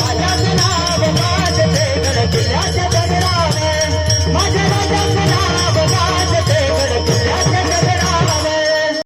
राजा